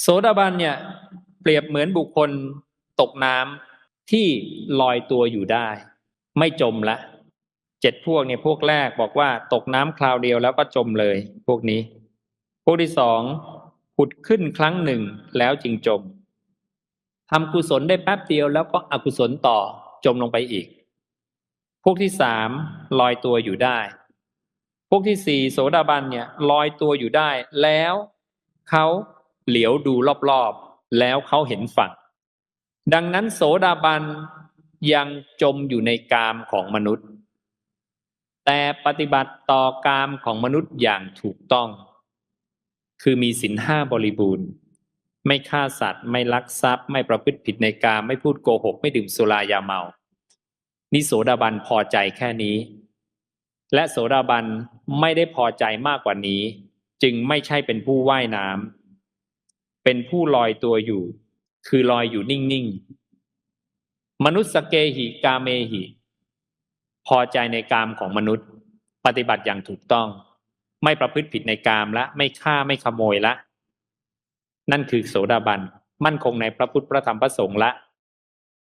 โสดาบันเนี่ยเปรียบเหมือนบุคคลตกน้ำที่ลอยตัวอยู่ได้ ไม่จมละเจ็ดพวกเนี่ยพวกแรกบอกว่าตกน้ำคราวเดียวแล้วก็จมเลย พวกนี้ พวกที่สองผุดขึ้นครั้งหนึ่งแล้วจึงจมทำกุศลได้แป๊บเดียวแล้วก็อกุศลต่อจมลงไปอีก พวกที่สามลอยตัวอยู่ได้ พวกที่สี่โสดาบันเนี่ยลอยตัวอยู่ได้ แล้วเขา เหลียวดูรอบๆ แล้วเขาเห็นฝั่ง ดังนั้นโสดาบันยังจมอยู่ในกามของมนุษย์ แต่ปฏิบัติต่อกามของมนุษย์อย่างถูกต้อง คือมีศีลห้าบริบูรณ์ ไม่ฆ่าสัตว์ ไม่ลักทรัพย์ ไม่ประพฤติผิดในกาม ไม่พูดโกหก ไม่ดื่มสุรายาเมานิโสดาบันพอใจแค่นี้ และโสดาบันไม่ได้พอใจมากกว่านี้ จึงไม่ใช่เป็นผู้ว่ายน้ำ เป็นผู้ลอยตัวอยู่ คือลอยอยู่นิ่งๆ มนุษย์สเกหิกาเมหิ พอใจในกามของมนุษย์ ปฏิบัติอย่างถูกต้อง ไม่ประพฤติผิดในกามละ ไม่ฆ่าไม่ขโมยละ นั่นคือโสดาบัน มั่นคงในพระพุทธพระธรรมพระสงฆ์ละ